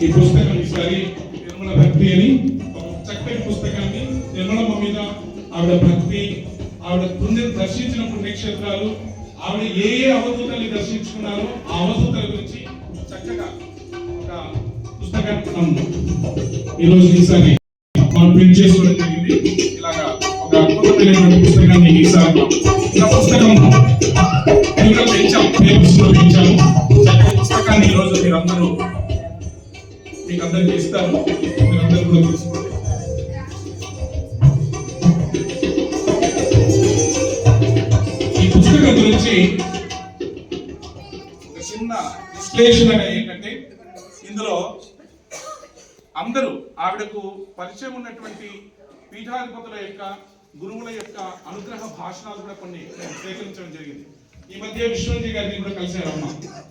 ఈ పుస్తకం ఈసారి నిర్మల భక్తి అని ఒక చక్కటి పుస్తకాన్ని నిర్మలమ్మ మీద ఆవిడ భక్తి ఆవిడ పుణ్యం దర్శించిన పుణ్యక్షేత్రాలు ఆవిడ ఏ ఏ అవధూతల్ని దర్శించుకున్నారో ఆ అవధూతల గురించి చక్కగా ఒక పుస్తకాన్ని మనం ఈరోజు ఈసారి మనం ప్రింట్ చేసుకోవడం జరిగింది. ఇలాగా ఒక అద్భుతమైనటువంటి పుస్తకాన్ని ఈసారి ఇలా పుస్తకం ఇంకా పెంచాం పేపర్స్లో పెంచాము. చక్కటి పుస్తకాన్ని ఈరోజు మీరందరూ మీకు అందరికి ఇస్తారు మీరందరూ కూడా తీసుకోండి. ఈ పుస్తకం గురించి ఒక చిన్న విశ్లేషణ ఏంటంటే ఇందులో అందరూ ఆవిడకు పరిచయం ఉన్నటువంటి పీఠాధిపతుల యొక్క గురువుల యొక్క అనుగ్రహ భాషణాలు కూడా కొన్ని సేకరించడం జరిగింది. ఈ మధ్య విశ్వంజీ గారిని కూడా కలిశారు అమ్మ.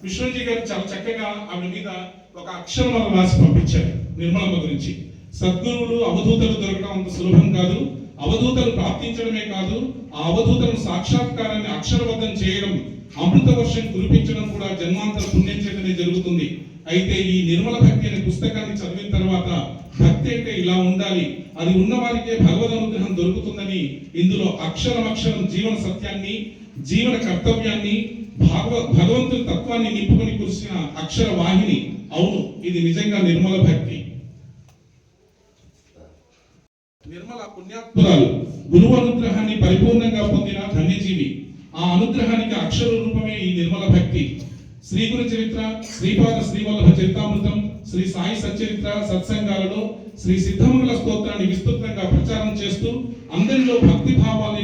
విశ్వంజీ గారు చాలా చక్కగా ఆవిడ మీద ఒక అక్షరం రాసి పంపించారు నిర్మలమ్మ గురించి. సద్గురువులు అవధూతలు దొరకడం అంత సులభం కాదు. అవధూతలు ప్రార్థించడమే కాదు ఆ అవధూతలను సాక్షాత్కారాన్ని అక్షరబద్ధం చేయడం అమృత వర్షం కురిపించడం కూడా జన్మాంతర పుణ్యం చేతనే జరుగుతుంది. అయితే ఈ నిర్మల భక్తి అనే పుస్తకాన్ని చదివిన తర్వాత భక్తి అంటే ఇలా ఉండాలి. అది ఉన్నవారికే భగవద్ అనుగ్రహం దొరుకుతుందని ఇందులో అక్షరం అక్షరం జీవన సత్యాన్ని జీవన కర్తవ్యాన్ని భాగవ భగవంతుని తత్వాన్ని నింపుకొని కురిసిన అక్షర వాహిని. అవును ఇది నిజంగా నిర్మల భక్తి. నిర్మల పుణ్యాత్మురాలు గురువు అనుగ్రహాన్ని పరిపూర్ణంగా పొందిన ధన్యజీవి. ఆ అనుగ్రహానికి అక్షర రూపం శ్రీ గురు చరిత్ర శ్రీపాద శ్రీవల్లభ చరితామృతం శ్రీ సాయి సచరిత్ర సత్సంగాలలో శ్రీ సిద్ధమంగళ స్తోత్రాన్ని విస్తృతంగా ప్రచారం చేస్తూ అందరిలో భక్తి భావాలు